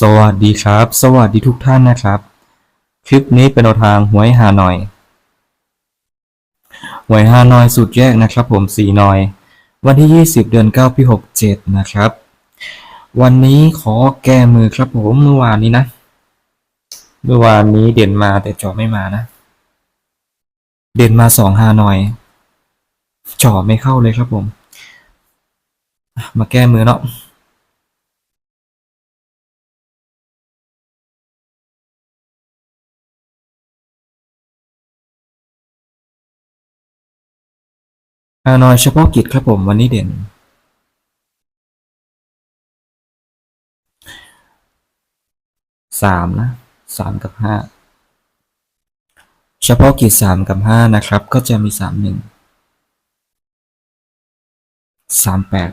สวัสดีครับ สวัสดีทุกท่านนะครับ คลิปนี้เป็นแนวทางหวยฮานอยหวยฮานอยสุดแยกนะครับ ผมสีนอย วันที่ 20 เดือน9ปี67 นะครับ วันนี้ขอแก้มือครับผมเมื่อวานนี้นะ เมื่อวานนี้เด่นมาแต่จอไม่มานะ เด่นมาสองฮานอยเจอไม่เข้าเลยครับผม มาแก้มือเนาะ ฮานอยเฉพาะกิจครับผมวันนี้เด่น สามนะสามกับห้าเฉพาะกิจสามกับห้านะครับ ก็จะมีสามหนึ่งสามแปด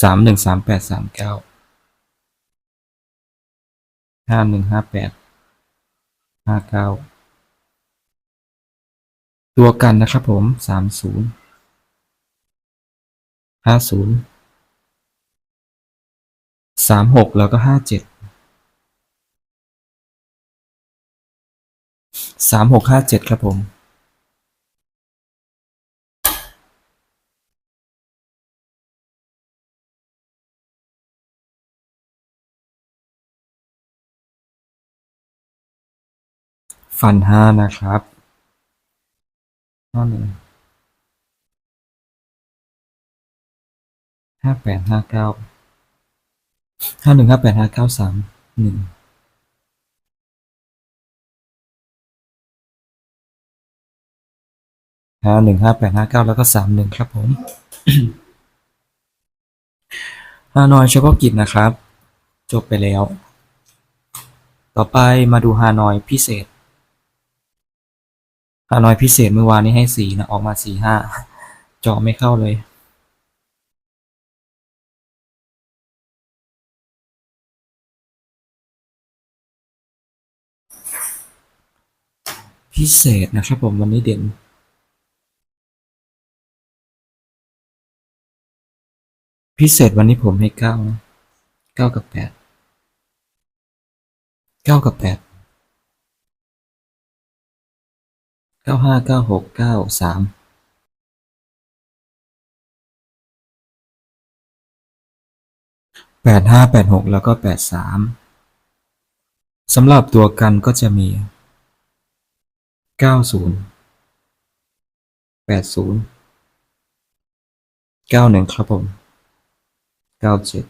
สามหนึ่งสามแปดสามเก้าห้าหนึ่งห้าแปดห้าเก้า ตัวกันนะครับผมสามศูนย์ห้าศูนย์สามหกแล้วก็ห้าเจ็ดสามหกห้าเจ็ดครับผม ฟันห้านะครับ ห้าหนึ่งห้าแปดห้าเก้าห้าหนึ่งห้าแปดห้าเก้าสามหนึ่งห้าหนึ่งห้าแปดห้าเก้าแล้วก็สามหนึ่งครับผมฮานอยเฉพาะกิจนะครับ จบไปแล้ว ต่อไปมาดูฮานอยพิเศษ ฮานอยพิเศษเมื่อวานนี้ให้สีนะ ออกมาสี่ห้าจาะไม่เข้าเลย พิเศษนะครับผมวันนี้เด่นพิเศษวันนี้ผมให้เก้านะเก้ากับแปดเก้ากับแปด เก้าห้าเก้าหกเก้าสามแปดห้าแปดหกแล้วก็แปดสามสำหรับตัวกันก็จะมีเก้าศูนย์แปดศูนย์เก้าหนึ่งครับผมเก้าเจ็ด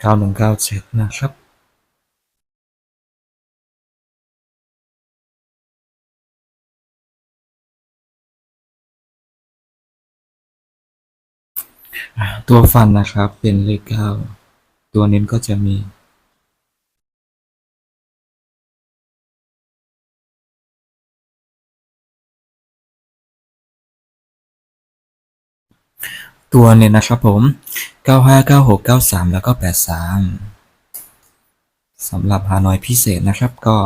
เก้าหนึ่งเก้าเจ็ดนะครับ ตัวฟันนะครับเป็นเลขเก้าตัวเน้นก็จะมีตัวเน้นนะครับผมเก้าห้าเก้าหกเก้าสามแล้วก็แปดสามสำหรับฮานอยพิเศษนะครับ ก็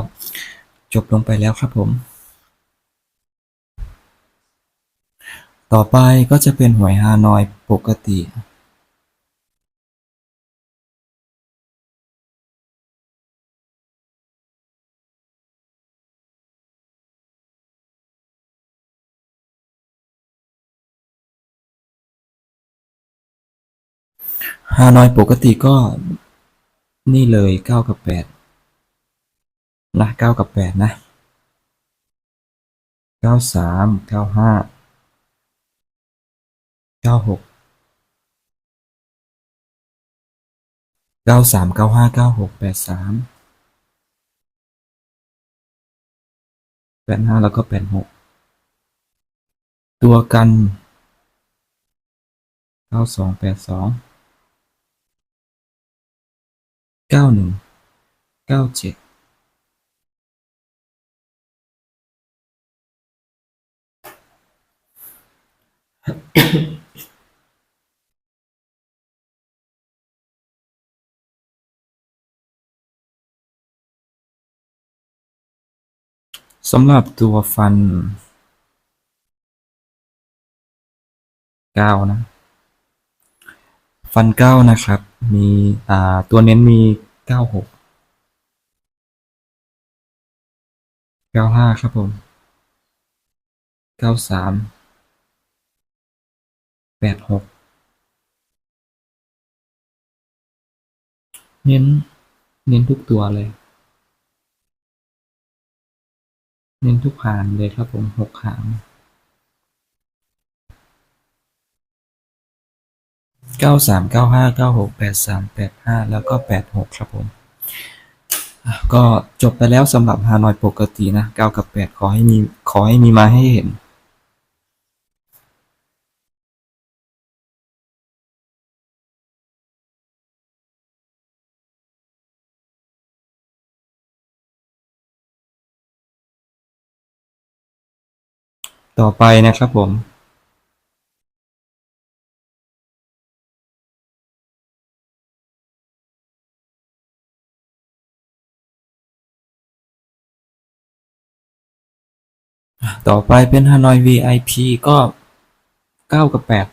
จบลงไปแล้วครับผม ต่อไปก็จะเป็นหวยฮานอยปกติฮานอยปกติก็นี่เลยเก้ากับแปดนะเก้ากับแปดนะเก้าสาม เก้าหกเก้าสามเก้าห้าเก้าหกแปดสามแปดห้าแล้วก็แปดหกตัวกันเก้าสองแปดสองเก้าหนึ่งเก้าเจ็ด สำหรับตัวฟันเก้านะ ฟันเก้านะครับ มีอ่าตัวเน้นมีเก้าหกเก้าห้าครับผมเก้าสามแปดหกเน้น เน้นทุกตัวเลย เน้นทุกหางเลยครับผม หกหาง เก้าสามเก้าห้าเก้าหกแปดสามแปดห้าแล้วก็แปดหกครับผม ก็จบไปแล้วสำหรับฮานอยปกตินะเก้ากับแปดขอให้มีขอให้มีมาให้เห็น ต่อไปนะครับผมต่อไปเป็นฮานอย VIP ก็เก้ากับแปด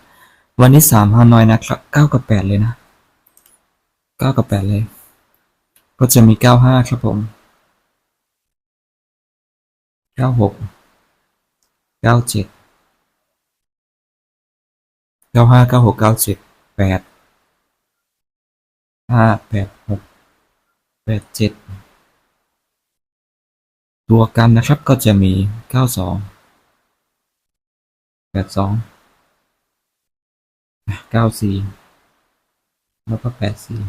วันนี้สามฮานอยนะครับเก้ากับแปดเลยนะเก้ากับแปดเลย ก็จะมีเก้าห้าครับผมเก้าหก เก้าเจ็ดเก้าห้าเก้าหกเก้าเจ็ดแปดห้าแปดหกแปดเจ็ดตัวกันนะครับก็จะมีเก้าสองแปดสองเก้าสี่แล้วก็แปดสี่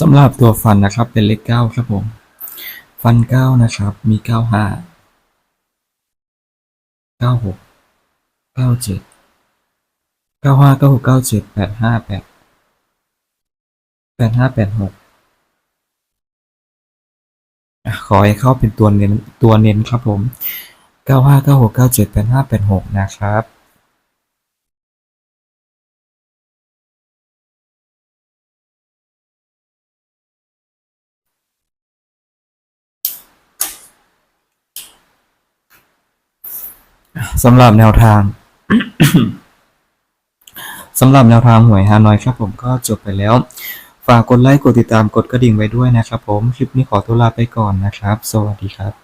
สำหรับตัวฟันนะครับเป็นเลขเก้าครับผม ฟันเก้านะครับ มีเก้าห้าเก้าหกเก้าเจ็ดเก้าห้าเก้าหกเก้าเจ็ดแปดห้าแปดแปดห้าแปดหกขอให้เข้าเป็นตัวเน้นตัวเน้นครับผมเก้าห้าเก้าหกเก้าเจ็ดแปดห้าแปดหกนะครับ สำหรับแนวทางสำหรับแนวทางหวยฮานอยครับผมก็จบไปแล้ว ฝากกดไลค์กดติดตามกดกระดิ่งไว้ด้วยนะครับผม คลิปนี้ขอตัวลาไปก่อนนะครับ สวัสดีครับ